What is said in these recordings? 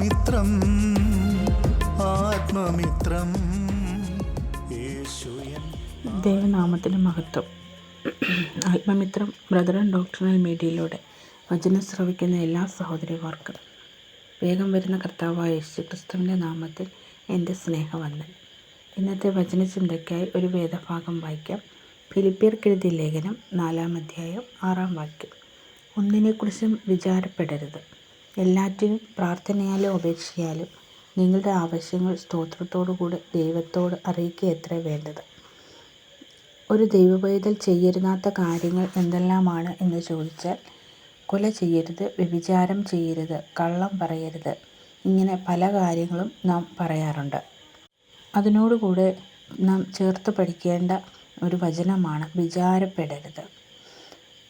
ആത്മമിത്രം ആത്മമിത്രം. ദേവനാമത്തിന് മഹത്വം. ആത്മമിത്രം brother and doctrinal മീഡിയയിലൂടെ വചനം ശ്രവിക്കുന്ന എല്ലാ സഹോദരിമാർക്കും. വേഗം വരുന്ന കർത്താവായ യേശു ക്രിസ്തുവിന്റെ നാമത്തിൽ എന്റെ സ്നേഹവന്ദൻ ഇന്നത്തെ വചനചിന്തയ്ക്കായി ഒരു വേദഭാഗം വായിക്കാം. ഫിലിപ്പിയർക്കെഴുതിയ ലേഖനം നാലാം അധ്യായം ആറാം വാക്യം. ഒന്നിനെക്കുറിച്ചും വിചാരപ്പെടരുത്. എല്ലാറ്റിനും പ്രാർത്ഥനയാലും അപേക്ഷയാലും നിങ്ങളുടെ ആവശ്യങ്ങൾ സ്തോത്രത്തോടുകൂടി ദൈവത്തോട് അറിയിക്കുക എത്ര വേണ്ടത്. ഒരു ദൈവപൈതൽ ചെയ്യരുതാത്ത കാര്യങ്ങൾ എന്തെല്ലാമാണ് എന്ന് ചോദിച്ചാൽ കൊല ചെയ്യരുത് വ്യഭിചാരം ചെയ്യരുത് കള്ളം പറയരുത് ഇങ്ങനെ പല കാര്യങ്ങളും നാം പറയാറുണ്ട്. അതിനോടുകൂടെ നാം ചേർത്ത് പഠിക്കേണ്ട ഒരു വചനമാണ് വിചാരപ്പെടരുത്.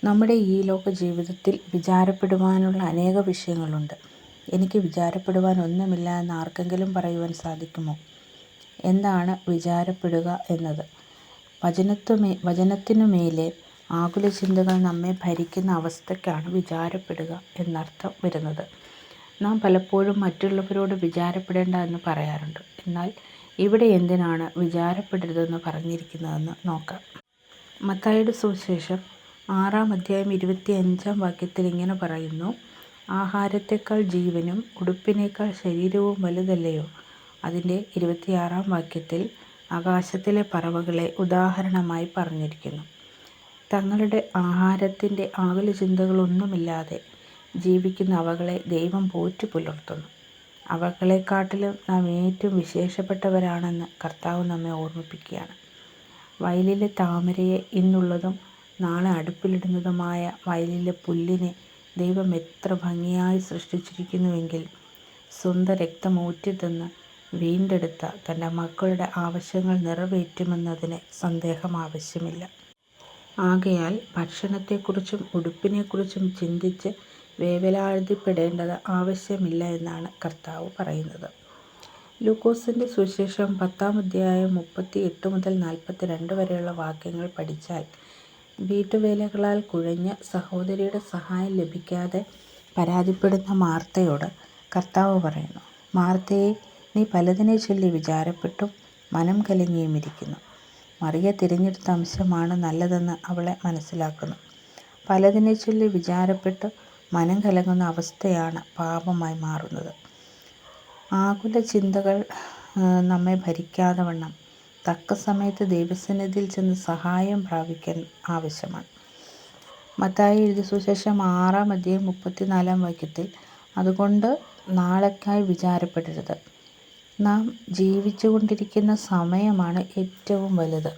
നമ്മുടെ ഈ ലോക ജീവിതത്തിൽ വിചാരപ്പെടുവാനുള്ള അനേക വിഷയങ്ങളുണ്ട്. എനിക്ക് വിചാരപ്പെടുവാൻ ഒന്നുമില്ല എന്ന് ആർക്കെങ്കിലും പറയുവാൻ സാധിക്കുമോ? എന്താണ് വിചാരപ്പെടുക എന്നത്? വചനത്തുമേ വചനത്തിനു മേലെ ആകുല ചിന്തകൾ നമ്മെ ഭരിക്കുന്ന അവസ്ഥയ്ക്കാണ് വിചാരപ്പെടുക എന്നർത്ഥം വരുന്നത്. നാം പലപ്പോഴും മറ്റുള്ളവരോട് വിചാരപ്പെടേണ്ട എന്ന് പറയാറുണ്ട്. എന്നാൽ ഇവിടെ എന്തിനാണ് വിചാരപ്പെടരുതെന്ന് പറഞ്ഞിരിക്കുന്നതെന്ന് നോക്കാം. മത്തായിയുടെ സുവിശേഷം ആറാം അധ്യായം ഇരുപത്തി അഞ്ചാം വാക്യത്തിൽ ഇങ്ങനെ പറയുന്നു. ആഹാരത്തേക്കാൾ ജീവനും ഉടുപ്പിനേക്കാൾ ശരീരവും വലുതല്ലയോ? അതിന്റെ ഇരുപത്തിയാറാം വാക്യത്തിൽ ആകാശത്തിലെ പറവകളെ ഉദാഹരണമായി പറഞ്ഞിരിക്കുന്നു. തങ്ങളുടെ ആഹാരത്തിന്റെ ആകുല ചിന്തകളൊന്നുമില്ലാതെ ജീവിക്കുന്ന അവകളെ ദൈവം പോറ്റു പുലർത്തുന്നു. അവകളെക്കാട്ടിലും നാം ഏറ്റവും വിശേഷപ്പെട്ടവരാണെന്ന് കർത്താവ് നമ്മെ ഓർമ്മിപ്പിക്കുകയാണ്. വയലിലെ താമരയെ ഇന്നുള്ളതും നാളെ അടുപ്പിലിടുന്നതുമായ വയലിലെ പുല്ലിനെ ദൈവം എത്ര ഭംഗിയായി സൃഷ്ടിച്ചിരിക്കുന്നുവെങ്കിൽ സ്വന്തം രക്തം ഊറ്റിത്തന്ന് വീണ്ടെടുത്ത തന്റെ മക്കളുടെ ആവശ്യങ്ങൾ നിറവേറ്റുമെന്നതിന് സന്ദേഹം ആവശ്യമില്ല. ആകയാൽ ഭക്ഷണത്തെക്കുറിച്ചും ഉടുപ്പിനെക്കുറിച്ചും ചിന്തിച്ച് വേവലാതിപ്പെടേണ്ടത് ആവശ്യമില്ല എന്നാണ് കർത്താവ് പറയുന്നത്. ലൂക്കോസിന്റെ സുവിശേഷം പത്താം അധ്യായം മുപ്പത്തി എട്ട് മുതൽ നാൽപ്പത്തി രണ്ട് വരെയുള്ള വാക്യങ്ങൾ പഠിച്ചാൽ വീട്ടുവേലകളാൽ കുഴഞ്ഞ് സഹോദരിയുടെ സഹായം ലഭിക്കാതെ പരാതിപ്പെടുന്ന മാർത്തയോട് കർത്താവ് പറയുന്നു മാർത്തയെ നീ പലതിനെ ചൊല്ലി വിചാരപ്പെട്ടും മനം കലങ്ങിയും ഇരിക്കുന്നു. മറിയ തിരഞ്ഞെടുത്ത അംശമാണ് നല്ലതെന്ന് അവളെ മനസ്സിലാക്കുന്നു. പലതിനെ ചൊല്ലി വിചാരപ്പെട്ട് മനം കലങ്ങുന്ന അവസ്ഥയാണ് പാപമായി മാറുന്നത്. ആകുല ചിന്തകൾ നമ്മെ ഭരിക്കാതെ വണ്ണം തക്ക സമയത്ത് ദൈവസന്നിധിയിൽ ചെന്ന് സഹായം പ്രാപിക്കാൻ ആവശ്യമാണ്. മത്തായി എഴുതിയ സുശേഷം ആറാം അധ്യായം മുപ്പത്തിനാലാം വാക്യത്തിൽ അതുകൊണ്ട് നാളേക്കായി വിചാരപ്പെടരുത്. നാം ജീവിച്ചു കൊണ്ടിരിക്കുന്ന സമയമാണ് ഏറ്റവും വലുത്.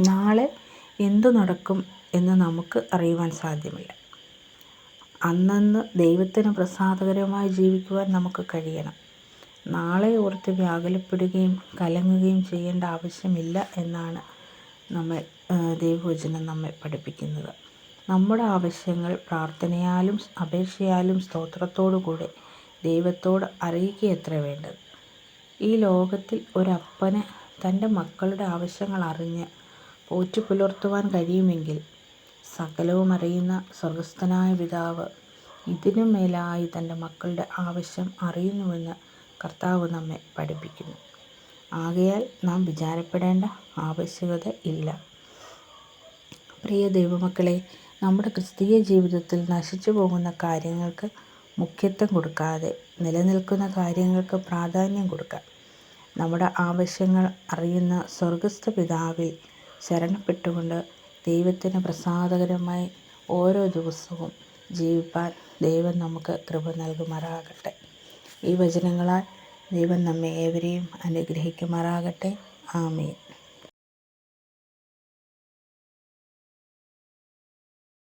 നാളെ എന്തു നടക്കും എന്ന് നമുക്ക് അറിയുവാൻ സാധ്യമില്ല. അന്നന്ന് ദൈവത്തിന് പ്രസാദകരമായി ജീവിക്കുവാൻ നമുക്ക് കഴിയണം. നാളെ ഓർത്ത് വ്യാകുലപ്പെടുകയും കലങ്ങുകയും ചെയ്യേണ്ട ആവശ്യമില്ല എന്നാണ് നമ്മെ ദൈവവചനം നമ്മെ പഠിപ്പിക്കുന്നത്. നമ്മുടെ ആവശ്യങ്ങൾ പ്രാർത്ഥനയാലും അപേക്ഷയാലും സ്തോത്രത്തോടു കൂടെ ദൈവത്തോട് അറിയിക്കുക എത്ര വേണ്ടത്. ഈ ലോകത്തിൽ ഒരപ്പന് തന്റെ മക്കളുടെ ആവശ്യങ്ങൾ അറിഞ്ഞ് പോറ്റു പുലർത്തുവാൻ കഴിയുമെങ്കിൽ സകലവും അറിയുന്ന സ്വർഗസ്ഥനായ പിതാവ് ഇതിനും മേലായി തന്റെ മക്കളുടെ ആവശ്യം അറിയുന്നുവെന്ന് കർത്താവ് നമ്മെ പഠിപ്പിക്കുന്നു. ആകയാൽ നാം വിചാരപ്പെടേണ്ട ആവശ്യകത ഇല്ല. പ്രിയ ദൈവമക്കളെ നമ്മുടെ ക്രിസ്തീയ ജീവിതത്തിൽ നശിച്ചു പോകുന്ന കാര്യങ്ങൾക്ക് മുഖ്യത്വം കൊടുക്കാതെ നിലനിൽക്കുന്ന കാര്യങ്ങൾക്ക് പ്രാധാന്യം കൊടുക്കാം. നമ്മുടെ ആവശ്യങ്ങൾ അറിയുന്ന സ്വർഗസ്ഥ പിതാവിൽ ശരണപ്പെട്ടുകൊണ്ട് ദൈവത്തിന് പ്രസാദകരമായി ഓരോ ദിവസവും ജീവിപ്പാൻ ദൈവം നമുക്ക് കൃപ നൽകുമാറാകട്ടെ. ഈ വചനങ്ങളാൽ ദൈവം നമ്മെ ഏവരെയും അനുഗ്രഹിക്കുമാറാകട്ടെ. ആമേൻ.